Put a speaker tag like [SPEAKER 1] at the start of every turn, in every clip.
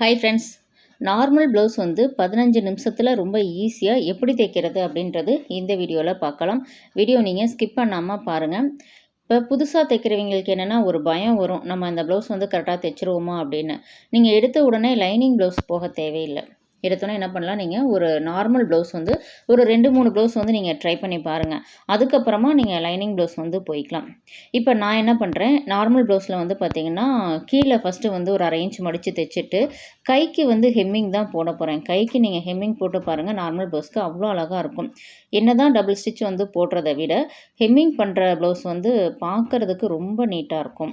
[SPEAKER 1] Hi friends normal blouse வந்து பதினஞ்சு நிமிஷத்தில் ரொம்ப ஈஸியாக எப்படி தைக்கிறது அப்படின்றது இந்த வீடியோவில் பார்க்கலாம். வீடியோ நீங்கள் ஸ்கிப் பண்ணாமல் பாருங்கள் இப்போ புதுசாக தைக்கிறவங்களுக்கு என்னென்னா ஒரு பயம் வரும். நம்ம அந்த ப்ளவுஸ் வந்து கரெக்டாக தைச்சிருவோமா அப்படின்னு. நீங்கள் எடுத்த உடனே லைனிங் ப்ளவுஸ் போக தேவையில்லை. எடுத்தோன்னே என்ன பண்ணலாம்? நீங்கள் ஒரு நார்மல் ப்ளவுஸ் வந்து ஒரு ரெண்டு மூணு ப்ளவுஸ் வந்து நீங்கள் ட்ரை பண்ணி பாருங்கள் அதுக்கப்புறமா நீங்கள் லைனிங் ப்ளவுஸ் வந்து போய்க்கலாம். இப்போ நான் என்ன பண்ணுறேன் நார்மல் ப்ளவுஸில் வந்து பார்த்திங்கன்னா கீழே ஃபஸ்ட்டு வந்து ஒரு அரை இன்ச் மடித்து தைச்சிட்டு கைக்கு வந்து ஹெம்மிங் தான் போட போகிறேன் கைக்கு நீங்கள் ஹெம்மிங் போட்டு பாருங்கள் நார்மல் ப்ளவுஸ்க்கு அவ்வளோ அழகாக இருக்கும். என்ன தான் டபுள் ஸ்டிச் வந்து போடுறத விட ஹெம்மிங் பண்ணுற ப்ளவுஸ் வந்து பார்க்குறதுக்கு ரொம்ப நீட்டாக இருக்கும்.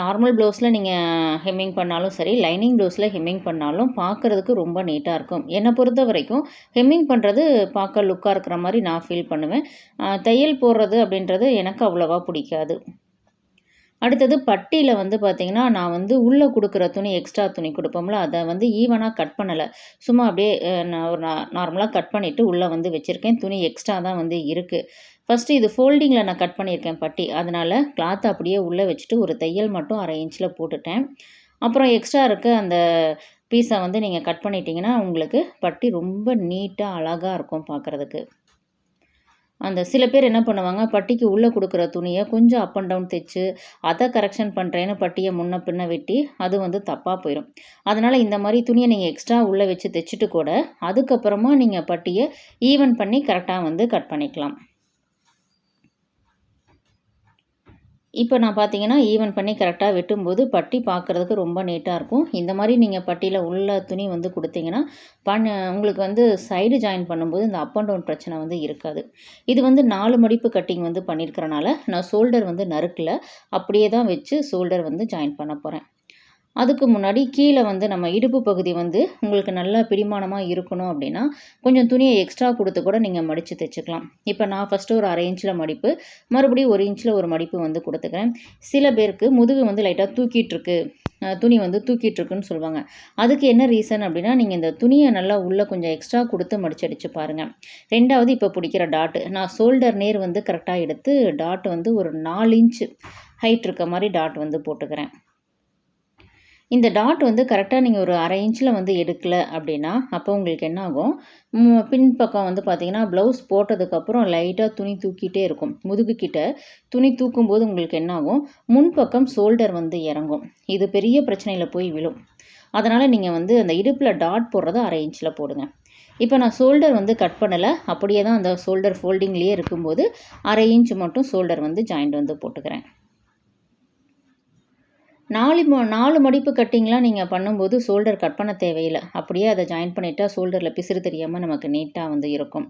[SPEAKER 1] நார்மல் ப்ளவுஸில் நீங்கள் ஹெம்மிங் பண்ணாலும் சரி லைனிங் ப்ளவுஸில் ஹெம்மிங் பண்ணாலும் பார்க்குறதுக்கு ரொம்ப நீட்டாக இருக்கும். என்னை பொறுத்த வரைக்கும் ஹெம்மிங் பண்ணுறது பார்க்க லுக்காக இருக்கிற மாதிரி நான் ஃபீல் பண்ணுவேன். தையல் போடுறது அப்படின்றது எனக்கு அவ்வளோவா பிடிக்காது. அடுத்தது பட்டியில் வந்து பார்த்திங்கன்னா நான் வந்து உள்ளே கொடுக்குற துணி எக்ஸ்ட்ரா துணி கொடுப்போம்ல அதை வந்து ஈவனாக கட் பண்ணலை. சும்மா அப்படியே நான் ஒரு நார்மலாக கட் பண்ணிவிட்டு உள்ளே வந்து வச்சுருக்கேன். துணி எக்ஸ்ட்ரா தான் வந்து இருக்குது ஃபஸ்ட்டு இது ஃபோல்டிங்கில் நான் கட் பண்ணியிருக்கேன் பட்டி. அதனால் கிளாத் அப்படியே உள்ளே வச்சுட்டு ஒரு தையல் மட்டும் அரை இன்ச்சில் போட்டுட்டேன். அப்புறம் எக்ஸ்ட்ரா இருக்க அந்த பீஸை வந்து நீங்கள் கட் பண்ணிட்டீங்கன்னா உங்களுக்கு பட்டி ரொம்ப நீட்டாக அழகாக இருக்கும் பார்க்குறதுக்கு. அந்த சில பேர் என்ன பண்ணுவாங்க பட்டிக்கு உள்ளே கொடுக்குற துணியை கொஞ்சம் அப் அண்ட் டவுன் தைச்சு அதை கரெக்ஷன் பண்ணுறேன்னு பட்டியை முன்ன பின்ன வெட்டி அது வந்து தப்பாக போயிடும் அதனால் இந்த மாதிரி துணியை நீங்கள் எக்ஸ்ட்ரா உள்ளே வச்சு தைச்சிட்டு கூட அதுக்கப்புறமா நீங்கள் பட்டியை ஈவன் பண்ணி கரெக்டாக வந்து கட் பண்ணிக்கலாம். இப்போ நான் பார்த்தீங்கன்னா ஈவன் பண்ணி கரெக்டாக வெட்டும்போது பட்டி பார்க்குறதுக்கு ரொம்ப நீட்டாக இருக்கும். இந்த மாதிரி நீங்கள் பட்டியில் உள்ள துணி வந்து கொடுத்தீங்கன்னா பண்ண உங்களுக்கு வந்து சைடு ஜாயின் பண்ணும்போது இந்த அப் அண்ட் டவுன் பிரச்சனை வந்து இருக்காது. இது வந்து நாலு மடிப்பு கட்டிங் வந்து பண்ணியிருக்கிறனால நான் ஷோல்டர் வந்து நறுக்கில். அப்படியே தான் வச்சு ஷோல்டர் வந்து ஜாயின் பண்ண போகிறேன் அதுக்கு முன்னாடி கீழே வந்து நம்ம இடுப்பு பகுதி வந்து உங்களுக்கு நல்லா பிடிமானமாக இருக்கணும் அப்படின்னா கொஞ்சம் துணியை எக்ஸ்ட்ரா கொடுத்து கூட நீங்கள் மடித்து தைச்சிக்கலாம். இப்போ நான் ஃபஸ்ட்டு ஒரு அரை இன்ச்சில் மடிப்பு மறுபடியும் ஒரு இன்ச்சில் ஒரு மடிப்பு வந்து கொடுத்துக்கிறேன். சில பேருக்கு முதுகு வந்து லைட்டாக தூக்கிட்டுருக்கு துணி வந்து தூக்கிட்டு இருக்குன்னு சொல்லுவாங்க. அதுக்கு என்ன ரீசன் அப்படின்னா நீங்கள் இந்த துணியை நல்லா உள்ளே கொஞ்சம் எக்ஸ்ட்ரா கொடுத்து மடிச்சடிச்சு பாருங்கள் ரெண்டாவது இப்போ பிடிக்கிற டாட்டு நான் ஷோல்டர் நேர் வந்து கரெக்டாக எடுத்து டாட் வந்து ஒரு நாலு இன்ச்சு ஹைட் இருக்க மாதிரி டாட் வந்து போட்டுக்கிறேன். இந்த டாட் வந்து கரெக்டாக நீங்கள் ஒரு அரை இன்ச்சில் வந்து எடுக்கலை அப்படின்னா அப்போ உங்களுக்கு என்ன ஆகும் பின்பக்கம் வந்து பார்த்தீங்கன்னா ப்ளவுஸ் போட்டதுக்கப்புறம் லைட்டாக துணி தூக்கிட்டே இருக்கும். முதுகுக்கிட்ட துணி தூக்கும்போது உங்களுக்கு என்ன ஆகும் முன்பக்கம் ஷோல்டர் வந்து இறங்கும். இது பெரிய பிரச்சனையில் போய் விழும். அதனால் நீங்கள் வந்து அந்த இடுப்பில் டாட் போடுறத அரை இன்ச்சில் போடுங்க. இப்போ நான் ஷோல்டர் வந்து கட் பண்ணலை. அப்படியே தான் அந்த ஷோல்டர் ஃபோல்டிங்லேயே இருக்கும்போது அரை இன்ச் மட்டும் ஷோல்டர் வந்து ஜாயிண்ட் வந்து போட்டுக்கிறேன். நாலு ம நாலு மடிப்பு கட்டிங்லாம் நீங்கள் பண்ணும்போது ஷோல்டர் கட் பண்ண தேவையில்லை. அப்படியே அதை ஜாயின் பண்ணிட்டா ஷோல்டரில் பிசிறு தெரியாமல் நமக்கு நீட்டாக வந்து இருக்கும்.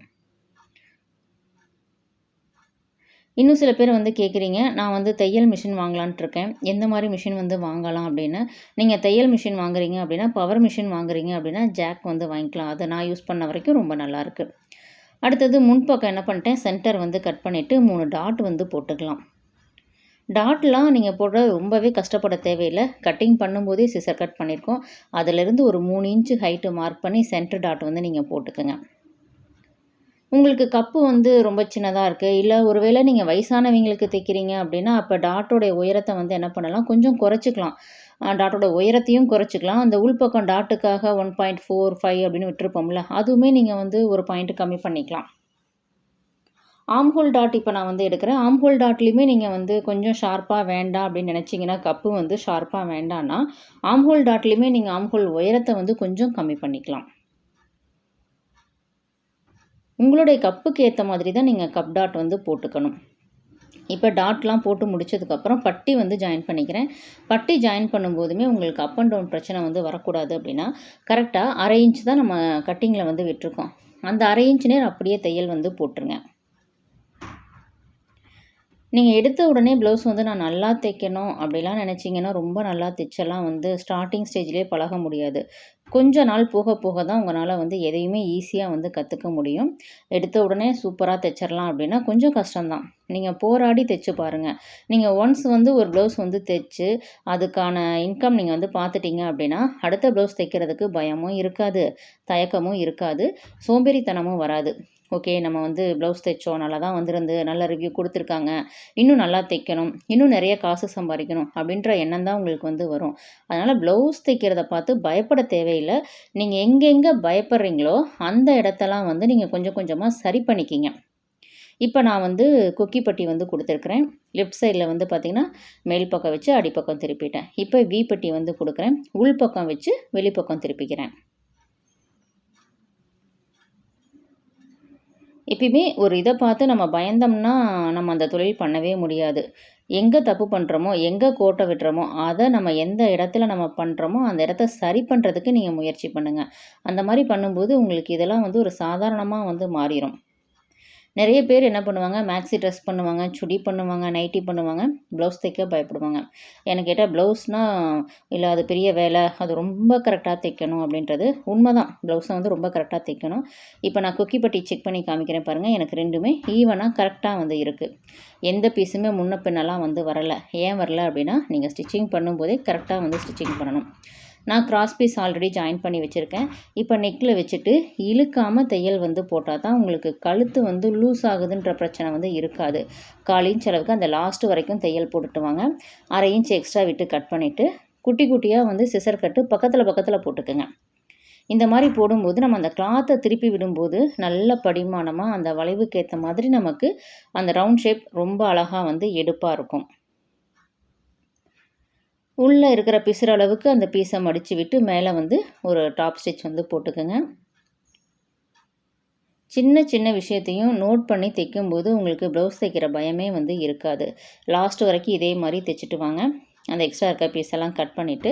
[SPEAKER 1] இன்னும் சில பேர் வந்து கேட்குறீங்க நான் வந்து தையல் மிஷின் வாங்கலான்ட்டு இருக்கேன். எந்த மாதிரி மிஷின் வந்து வாங்கலாம் அப்படின்னு. நீங்கள் தையல் மிஷின் வாங்குறீங்க அப்படின்னா பவர் மிஷின் வாங்குறீங்க அப்படின்னா ஜாக் வந்து வாங்கிக்கலாம். அதை நான் யூஸ் பண்ண வரைக்கும் ரொம்ப நல்லாயிருக்கு அடுத்தது முன்பக்கம் என்ன பண்ணிட்டேன் சென்டர் வந்து கட் பண்ணிவிட்டு மூணு டாட் வந்து போட்டுக்கலாம். டாட்லாம் நீங்கள் போட ரொம்பவே கஷ்டப்பட தேவையில்லை. கட்டிங் பண்ணும்போதே சிசர் கட் பண்ணியிருக்கோம் அதிலிருந்து ஒரு மூணு இன்ச்சு ஹைட்டு மார்க் பண்ணி சென்டர் டாட் வந்து நீங்கள் போட்டுக்கோங்க. உங்களுக்கு கப்பு வந்து ரொம்ப சின்னதாக இருக்குது இல்லை ஒருவேளை நீங்கள் வயசானவங்களுக்கு தைக்கிறீங்க அப்படின்னா அப்போ டாட்டோடைய உயரத்தை வந்து என்ன பண்ணலாம்? கொஞ்சம் குறைச்சிக்கலாம். டாட்டோட உயரத்தையும் குறைச்சிக்கலாம். அந்த உள்பக்கம் டாட்டுக்காக ஒன் பாயிண்ட் ஃபோர் ஃபைவ் அப்படின்னு விட்டுருப்போம்ல அதுவுமே நீங்கள் வந்து ஒரு பாயிண்ட் கம்மி பண்ணிக்கலாம். ஆம்ஹோல் டாட் இப்போ நான் வந்து எடுக்கிறேன். ஆம்ஹோல் டாட்லேயுமே நீங்கள் வந்து கொஞ்சம் ஷார்ப்பாக வேண்டாம் அப்படின்னு நினச்சிங்கன்னா கப்பு வந்து ஷார்ப்பாக வேண்டான்னா ஆம்ஹோல் டாட்லேயுமே நீங்கள் ஆம்ஹோல் உயரத்தை வந்து கொஞ்சம் கம்மி பண்ணிக்கலாம். உங்களுடைய கப்புக்கு ஏற்ற மாதிரி தான் நீங்கள் கப் டாட் வந்து போட்டுக்கணும். இப்போ டாட்லாம் போட்டு முடிச்சதுக்கப்புறம் பட்டி வந்து ஜாயின் பண்ணிக்கிறேன். பட்டி ஜாயின் பண்ணும்போதுமே உங்களுக்கு அப் அண்ட் டவுன் பிரச்சனை வந்து வரக்கூடாது அப்படின்னா கரெக்டாக அரை இன்ச் தான் நம்ம கட்டிங்கில் வந்து விட்டுருக்கோம். அந்த அரை இன்ச் நேர் அப்படியே தையல் வந்து போட்டுருங்க. நீங்கள் எடுத்த உடனே ப்ளவுஸ் வந்து நான் நல்லா தைக்கணும் அப்படிலாம் நினச்சிங்கன்னா ரொம்ப நல்லா தைச்செல்லாம் வந்து ஸ்டார்டிங் ஸ்டேஜ்லேயே பழக முடியாது. கொஞ்ச நாள் போக போக தான் உங்களால் வந்து எதையுமே ஈஸியாக வந்து கற்றுக்க முடியும். எடுத்த உடனே சூப்பராக தைச்சிடலாம் அப்படின்னா கொஞ்சம் கஷ்டம்தான் நீங்கள் போராடி தைச்சு பாருங்கள் நீங்கள் ஒன்ஸ் வந்து ஒரு ப்ளவுஸ் வந்து தைச்சு அதுக்கான இன்கம் நீங்கள் வந்து பார்த்துட்டீங்க அப்படின்னா அடுத்த ப்ளவுஸ் தைக்கிறதுக்கு பயமும் இருக்காது தயக்கமும் இருக்காது சோம்பேறித்தனமும் வராது. ஓகே நம்ம வந்து ப்ளவுஸ் தைச்சோம் நல்லா தான் வந்திருந்து நல்ல ரிவ்யூ கொடுத்துருக்காங்க. இன்னும் நல்லா தைக்கணும் இன்னும் நிறைய காசு சம்பாதிக்கணும் அப்படின்ற எண்ணம் தான் உங்களுக்கு வந்து வரும். அதனால் ப்ளவுஸ் தைக்கிறத பார்த்து பயப்பட தேவையில்லை. நீங்கள் எங்கெங்கே பயப்படுறீங்களோ அந்த இடத்தெல்லாம் வந்து நீங்கள் கொஞ்சம் கொஞ்சமாக சரி பண்ணிக்கிங்க. இப்போ நான் வந்து குக்கி பட்டி வந்து கொடுத்துருக்குறேன். லெஃப்ட் சைடில் வந்து பார்த்திங்கன்னா மேல் பக்கம் வச்சு அடிப்பக்கம் திருப்பிட்டேன். இப்போ வி பட்டி வந்து கொடுக்குறேன். உள் பக்கம் வச்சு வெளிப்பக்கம் திருப்பிக்கிறேன். எப்பயுமே ஒரு இதை பார்த்து நம்ம பயந்தோம்னா நம்ம அந்த தொழில் பண்ணவே முடியாது. எங்கே தப்பு பண்ணுறோமோ எங்கே கோட்டை விட்டுறோமோ அதை நம்ம எந்த இடத்துல நம்ம பண்ணுறோமோ அந்த இடத்த சரி பண்ணுறதுக்கு நீங்கள் முயற்சி பண்ணுங்கள் அந்த மாதிரி பண்ணும்போது உங்களுக்கு இதெல்லாம் வந்து ஒரு சாதாரணமாக வந்து மாறிடும் நிறைய பேர் என்ன பண்ணுவாங்க மேக்ஸி ட்ரெஸ் பண்ணுவாங்க சுடி பண்ணுவாங்க நைட்டி பண்ணுவாங்க ப்ளவுஸ் தைக்க பயப்படுவாங்க. எனக்கு கேட்டால் ப்ளவுஸ்னால் இல்லை அது பெரிய வேலை அது ரொம்ப கரெக்டாக தைக்கணும் அப்படின்றது உண்மை தான் ப்ளவுஸை வந்து ரொம்ப கரெக்டாக தைக்கணும். இப்போ நான் குக்கி பட்டி செக் பண்ணி காமிக்கிறேன் பாருங்கள் எனக்கு ரெண்டுமே ஈவனாக கரெக்டாக வந்து இருக்குது எந்த பீஸுமே முன்ன பின்னெல்லாம் வந்து வரலை. ஏன் வரல அப்படின்னா நீங்கள் ஸ்டிச்சிங் பண்ணும்போதே கரெக்டாக வந்து ஸ்டிச்சிங் பண்ணணும். நான் கிராஸ் பீஸ் ஆல்ரெடி ஜாயின் பண்ணி வச்சுருக்கேன். இப்போ நெக்கில் வச்சுட்டு இழுக்காமல் தையல் வந்து போட்டால் தான் உங்களுக்கு கழுத்து வந்து லூஸ் ஆகுதுன்ற பிரச்சனை வந்து இருக்காது. கால் இன்ச் அளவுக்கு அந்த லாஸ்ட்டு வரைக்கும் தையல் போட்டுட்டு வாங்க. அரை இன்ச் எக்ஸ்ட்ரா விட்டு கட் பண்ணிவிட்டு குட்டி குட்டியாக வந்து சிசர் கட்டு பக்கத்தில் பக்கத்தில் போட்டுக்கோங்க. இந்த மாதிரி போடும்போது நம்ம அந்த கிளாத்தை திருப்பி விடும்போது நல்ல படிமானமாக அந்த வளைவுக்கு ஏற்ற மாதிரி நமக்கு அந்த ரவுண்ட் ஷேப் ரொம்ப அழகாக வந்து எடுப்பாக இருக்கும். உள்ளே இருக்கிற பிசுற அளவுக்கு அந்த பீஸை மடித்து விட்டு மேலே வந்து ஒரு டாப் ஸ்டிச் வந்து போட்டுக்கோங்க. சின்ன சின்ன விஷயத்தையும் நோட் பண்ணி தைக்கும்போது உங்களுக்கு ப்ளவுஸ் தைக்கிற பயமே வந்து இருக்காது. லாஸ்ட் வரைக்கும் இதே மாதிரி தைச்சிட்டு வாங்க. அந்த எக்ஸ்ட்ரா இருக்க பீஸ் எல்லாம் கட் பண்ணிவிட்டு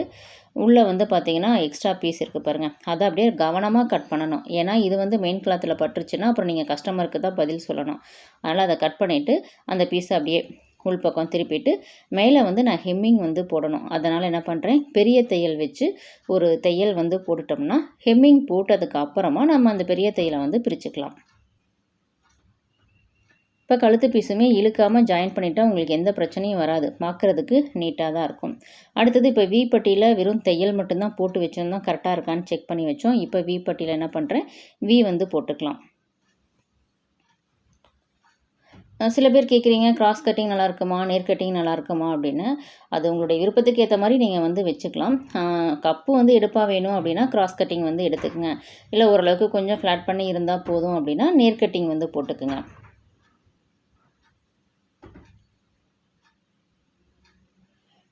[SPEAKER 1] உள்ளே வந்து பார்த்தீங்கன்னா எக்ஸ்ட்ரா பீஸ் இருக்குது பாருங்கள் அதை அப்படியே கவனமாக கட் பண்ணணும். ஏன்னா இது வந்து மெயின் கிளாத்தில் பட்டுருச்சுன்னா அப்புறம் நீங்கள் கஸ்டமருக்கு தான் பதில் சொல்லணும். அதனால் அதை கட் பண்ணிவிட்டு அந்த பீஸை அப்படியே உள் பக்கம் திருப்பிட்டு மேலே வந்து நான் ஹெம்மிங் வந்து போடணும். அதனால் என்ன பண்ணுறேன் பெரிய தையல் வச்சு ஒரு தையல் வந்து போட்டுட்டோம்னா ஹெம்மிங் போட்டதுக்கு அப்புறமா நம்ம அந்த பெரிய தையலை வந்து பிரிச்சுக்கலாம். இப்போ கழுத்து பீஸுமே இழுக்காமல் ஜாயின் பண்ணிட்டா உங்களுக்கு எந்த பிரச்சனையும் வராது. பார்க்குறதுக்கு நீட்டாக தான் இருக்கும். அடுத்தது இப்போ வி பட்டியில் வெறும் தையல் மட்டும்தான் போட்டு வச்சிருந்தோம். கரெக்டாக இருக்கான்னு செக் பண்ணி வச்சோம். இப்போ வி பட்டியில் என்ன பண்ணுறேன் வி வந்து போட்டுக்கலாம். சில பேர் கேட்குறீங்க கிராஸ் கட்டிங் நல்லா இருக்குமா நேர் கட்டிங் நல்லா இருக்குமா அப்படின்னு. அது உங்களுடைய விருப்பத்துக்கு ஏற்ற மாதிரி நீங்கள் வந்து வச்சுக்கலாம். கப்பு வந்து எடுப்பாக வேணும் அப்படின்னா கிராஸ் கட்டிங் வந்து எடுத்துக்கோங்க. இல்லை ஓரளவுக்கு கொஞ்சம் ஃப்ளாட் பண்ணி இருந்தால் போதும் அப்படின்னா நேர் கட்டிங் வந்து போட்டுக்குங்க.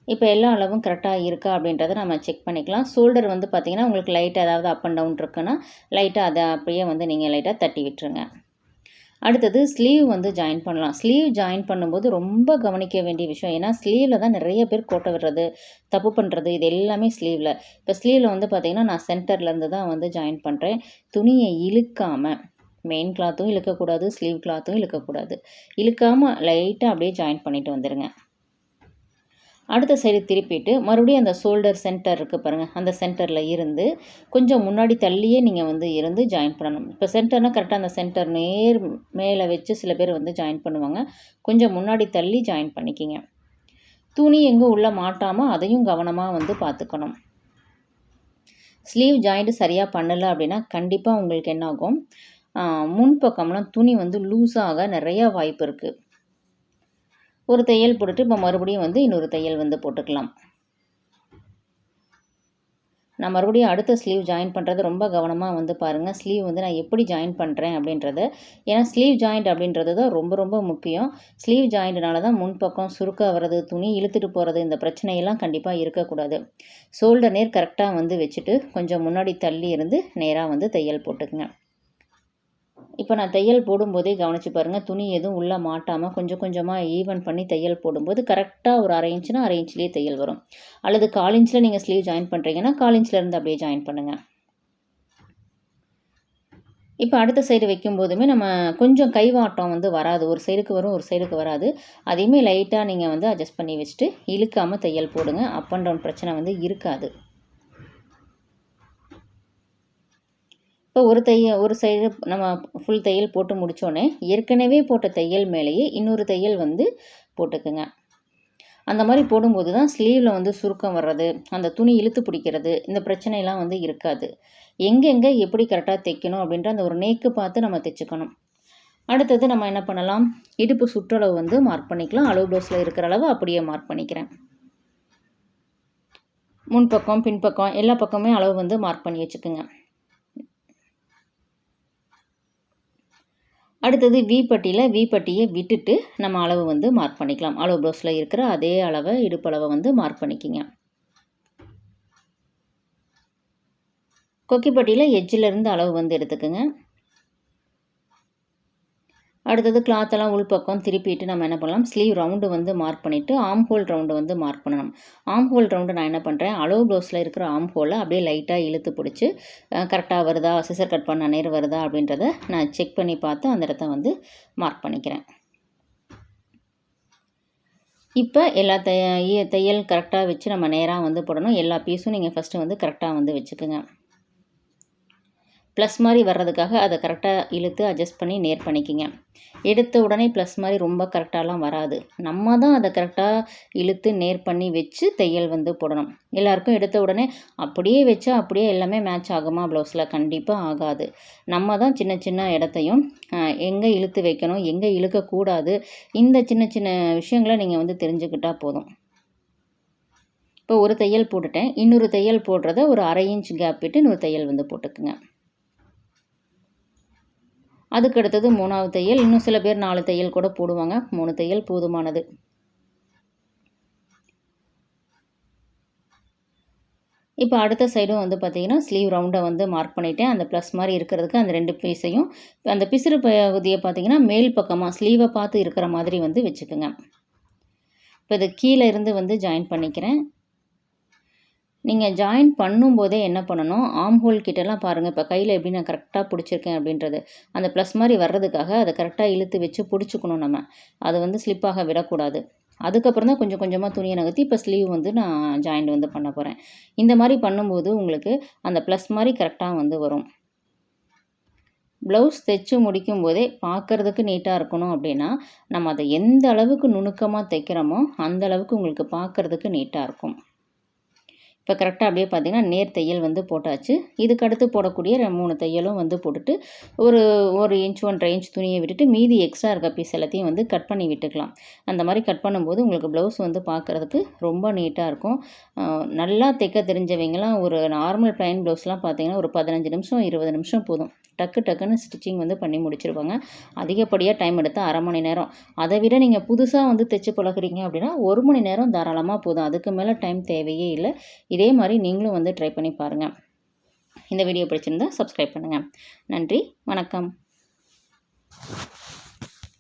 [SPEAKER 1] இப்போ எல்லா அளவும் கரெக்டாக இருக்கா அப்படின்றத நம்ம செக் பண்ணிக்கலாம். ஷோல்டர் வந்து பார்த்திங்கன்னா உங்களுக்கு லைட்டாக ஏதாவது அப் அண்ட் டவுன் இருக்குன்னா லைட்டாக அதை அப்படியே வந்து நீங்கள் லைட்டாக தட்டி விட்டுருங்க. அடுத்தது ஸ்லீவ் வந்து ஜாயின் பண்ணலாம். ஸ்லீவ் ஜாயின் பண்ணும்போது ரொம்ப கவனிக்க வேண்டிய விஷயம் ஏன்னா ஸ்லீவில் தான் நிறைய பேர் கோட்டை விடுறது தப்பு பண்ணுறது இது எல்லாமே ஸ்லீவில் இப்போ ஸ்லீவில் வந்து பார்த்திங்கன்னா நான் சென்டர்லேருந்து தான் வந்து ஜாயின் பண்ணுறேன் துணியை இழுக்காமல் மெயின் கிளாத்தும் இழுக்கக்கூடாது ஸ்லீவ் கிளாத்தும் இழுக்கக்கூடாது. இழுக்காமல் லைட்டாக அப்படியே ஜாயின் பண்ணிட்டு வந்துடுங்க அடுத்த சைடு திருப்பிட்டு மறுபடியும் அந்த ஷோல்டர் சென்டர் இருக்குது பாருங்கள் அந்த சென்டரில் இருந்து கொஞ்சம் முன்னாடி தள்ளியே நீங்கள் வந்து இருந்து ஜாயின் பண்ணணும். இப்போ சென்டர்னால் கரெக்டாக அந்த சென்டர் நேர் மேலே வச்சு சில பேர் வந்து ஜாயின் பண்ணுவாங்க. கொஞ்சம் முன்னாடி தள்ளி ஜாயின் பண்ணிக்கிங்க. துணி எங்கே உள்ளே மாட்டாமல் அதையும் கவனமாக வந்து பார்த்துக்கணும். ஸ்லீவ் ஜாயிண்ட்டு சரியாக பண்ணலை அப்படின்னா கண்டிப்பாக உங்களுக்கு என்னாகும்? முன்பக்கம்லாம் துணி வந்து லூஸாக நிறையா வாய்ப்பு இருக்குது ஒரு தையல் போட்டுட்டு இப்போ மறுபடியும் வந்து இன்னொரு தையல் வந்து போட்டுக்கலாம். நான் மறுபடியும் அடுத்த ஸ்லீவ் ஜாயின் பண்ணுறது ரொம்ப கவனமாக வந்து பாருங்கள் ஸ்லீவ் வந்து நான் எப்படி ஜாயின் பண்ணுறேன் அப்படின்றத. ஏன்னா ஸ்லீவ் ஜாயிண்ட் அப்படின்றது தான் ரொம்ப ரொம்ப முக்கியம். ஸ்லீவ் ஜாயிண்ட்னால தான் முன்பக்கம் சுருக்க வர்றது துணி இழுத்துட்டு போகிறது இந்த பிரச்சனையெல்லாம் கண்டிப்பாக இருக்கக்கூடாது. ஷோல்டர் நேர் கரெக்டாக வந்து வச்சுட்டு கொஞ்சம் முன்னாடி தள்ளி இருந்து நேராக வந்து தையல் போட்டுக்குங்க. இப்போ நான் தையல் போடும்போதே கவனித்து பாருங்கள் துணி எதுவும் உள்ளே மாட்டாமல் கொஞ்சம் கொஞ்சமாக ஈவன் பண்ணி தையல் போடும்போது கரெக்டாக ஒரு அரை இன்ச்சுனா அரை இன்ச்லேயே தையல் வரும். அல்லது கால் இன்ச்சில் நீங்கள் ஸ்லீவ் ஜாயின் பண்ணுறீங்கன்னா கால் இன்ச்லேருந்து அப்படியே ஜாயின் பண்ணுங்கள் இப்போ அடுத்த சைடு வைக்கும்போதுமே நம்ம கொஞ்சம் கைவாட்டம் வந்து வராது. ஒரு சைடுக்கு வரும் ஒரு சைடுக்கு வராது. அதையுமே லைட்டாக நீங்கள் வந்து அட்ஜஸ்ட் பண்ணி வச்சுட்டு இழுக்காமல் தையல் போடுங்க. அப் அண்ட் டவுன் பிரச்சனை வந்து இருக்காது. இப்போ ஒரு தையல் ஒரு சைடு நம்ம ஃபுல் தையல் போட்டு முடித்தோடனே ஏற்கனவே போட்ட தையல் மேலேயே இன்னொரு தையல் வந்து போட்டுக்குங்க. அந்த மாதிரி போடும்போது தான் ஸ்லீவில் வந்து சுருக்கம் வர்றது அந்த துணி இழுத்து பிடிக்கிறது இந்த பிரச்சனையெல்லாம் வந்து இருக்காது. எங்கெங்கே எப்படி கரெக்டாக தைக்கணும் அப்படின்ற அந்த ஒரு நேக்கு பார்த்து நம்ம தைச்சுக்கணும். அடுத்தது நம்ம என்ன பண்ணலாம்? இடுப்பு சுற்றளவு வந்து மார்க் பண்ணிக்கலாம். அளவு ப்ளவுஸில் இருக்கிற அளவு அப்படியே மார்க் பண்ணிக்கிறேன். முன்பக்கம் பின்பக்கம் எல்லா பக்கமே அளவு வந்து மார்க் பண்ணி வச்சுக்கோங்க. அடுத்தது வி பட்டியில் வி பட்டியை விட்டுட்டு நம்ம அளவு வந்து மார்க் பண்ணிக்கலாம். அளவு ப்ளவுஸில் இருக்கிற அதே அளவை இடுப்பளவை வந்து மார்க் பண்ணிக்கிங்க. கொக்கிப்பட்டியில் எஜ்ஜிலேருந்து அளவு வந்து எடுத்துக்கோங்க. அடுத்தது கிளாத்தெல்லாம் உள்பக்கம் திருப்பிட்டு நம்ம என்ன பண்ணலாம்? ஸ்லீவ் ரவுண்டு வந்து மார்க் பண்ணிவிட்டு ஆம் ஹோல் ரவுண்டு வந்து மார்க் பண்ணணும். ஆம் ஹோல் ரவுண்டு நான் என்ன பண்ணுறேன் அளவு ப்ளவுஸில் இருக்கிற ஆம் ஹோலை அப்படியே லைட்டாக இழுத்து பிடிச்சி கரெக்டாக வருதா? சிசர் கட் பண்ண நேர் வருதா? அப்படின்றத நான் செக் பண்ணி பார்த்து அந்த இடத்த வந்து மார்க் பண்ணிக்கிறேன். இப்போ எல்லா தைய தையல் கரெக்டாக வச்சு நம்ம நேராக வந்து போடணும். எல்லா பீஸும் நீங்கள் ஃபஸ்ட்டு வந்து கரெக்டாக வந்து வச்சுக்கோங்க. ப்ளஸ் மாதிரி வர்றதுக்காக அதை கரெக்டாக இழுத்து அட்ஜஸ்ட் பண்ணி நேர் பண்ணிக்கிங்க. எடுத்த உடனே ப்ளஸ் மாதிரி ரொம்ப கரெக்டாலாம் வராது. நம்ம தான் அதை கரெக்டாக இழுத்து நேர் பண்ணி வச்சு தையல் வந்து போடணும். எல்லாருக்கும் எடுத்த உடனே அப்படியே வச்சா அப்படியே எல்லாமே மேட்ச் ஆகுமா? ப்ளவுஸில் கண்டிப்பாக ஆகாது. நம்ம தான் சின்ன சின்ன இடத்தையும் எங்கே இழுத்து வைக்கணும் எங்கே இழுக்கக்கூடாது இந்த சின்ன சின்ன விஷயங்களை நீங்கள் வந்து தெரிஞ்சுக்கிட்டால் போதும். இப்போ ஒரு தையல் போட்டுட்டேன். இன்னொரு தையல் போடுறத ஒரு அரை இன்ச் கேப் விட்டு இன்னொரு தையல் வந்து போட்டுக்குங்க. அதுக்கு அடுத்தது மூணாவது தையல். இன்னும் சில பேர் நாலு தையல் கூட போடுவாங்க. மூணு தையல் போதுமானது. இப்போ அடுத்த சைடும் வந்து பார்த்திங்கன்னா ஸ்லீவ் ரவுண்டை வந்து மார்க் பண்ணிவிட்டேன் அந்த ப்ளஸ் மாதிரி இருக்கிறதுக்கு அந்த ரெண்டு பீஸையும் அந்த பிசுறு பகுதியை பார்த்திங்கன்னா மேல் பக்கமாக ஸ்லீவை பார்த்து இருக்கிற மாதிரி வந்து வச்சுக்கோங்க. இப்போ இது கீழே இருந்து வந்து ஜாயின் பண்ணிக்கிறேன். நீங்கள் ஜாயின் பண்ணும்போதே என்ன பண்ணணும்? ஆம் ஹோல் கிட்டலாம் பாருங்கள் இப்போ கையில் எப்படி நான் கரெக்டாக பிடிச்சிருக்கேன் அப்படின்றது. அந்த ப்ளஸ் மாதிரி வர்றதுக்காக அதை கரெக்டாக இழுத்து வச்சு பிடிச்சிக்கணும் நம்ம. அது வந்து ஸ்லிப்பாக விடக்கூடாது. அதுக்கப்புறம் தான் கொஞ்சம் கொஞ்சமாக துணியை நகர்த்தி இப்போ ஸ்லீவ் வந்து நான் ஜாயிண்ட் வந்து பண்ண போகிறேன் இந்த மாதிரி பண்ணும்போது உங்களுக்கு அந்த ப்ளஸ் மாதிரி கரெக்டாக வந்து வரும். ப்ளவுஸ் தைச்சு முடிக்கும் போதே பார்க்குறதுக்கு நீட்டாக இருக்கணும் அப்படின்னா நம்ம அதை எந்த அளவுக்கு நுணுக்கமாக தைக்கிறோமோ அந்த அளவுக்கு உங்களுக்கு பார்க்குறதுக்கு நீட்டாக இருக்கும். இப்போ கரெக்டாக அப்படியே பார்த்திங்கன்னா நேர் தையல் வந்து போட்டாச்சு. இதுக்கு அடுத்து போடக்கூடிய மூணு தையலும் வந்து போட்டுட்டு ஒரு ஒரு இன்ச் ஒன்றரை இன்ச் துணியை விட்டுட்டு மீதி எக்ஸ்ட்ரா இருக்க பீஸ் எல்லாத்தையும் வந்து கட் பண்ணி விட்டுக்கலாம். அந்த மாதிரி கட் பண்ணும்போது உங்களுக்கு ப்ளவுஸ் வந்து பார்க்குறதுக்கு ரொம்ப நீட்டாக இருக்கும். நல்லா தைக்க தெரிஞ்சவங்களாம் ஒரு நார்மல் ப்ளைன் ப்ளவுஸ்லாம் பார்த்திங்கன்னா ஒரு பதினஞ்சு நிமிஷம் இருபது நிமிஷம் போதும். டக்கு டக்குன்னு ஸ்டிச்சிங் வந்து பண்ணி முடிச்சிருவாங்க. அதிகப்படியாக டைம் எடுத்தால் அரை மணி நேரம். அதை விட நீங்கள் புதுசாக வந்து தைச்சு பழகிறீங்க அப்படின்னா ஒரு மணி நேரம் தாராளமாக போதும். அதுக்கு மேலே டைம் தேவையே இல்லை. இதே மாதிரி நீங்களும் வந்து ட்ரை பண்ணி பாருங்கள் இந்த வீடியோ பிடிச்சிருந்தா சப்ஸ்கிரைப் பண்ணுங்கள் நன்றி வணக்கம்.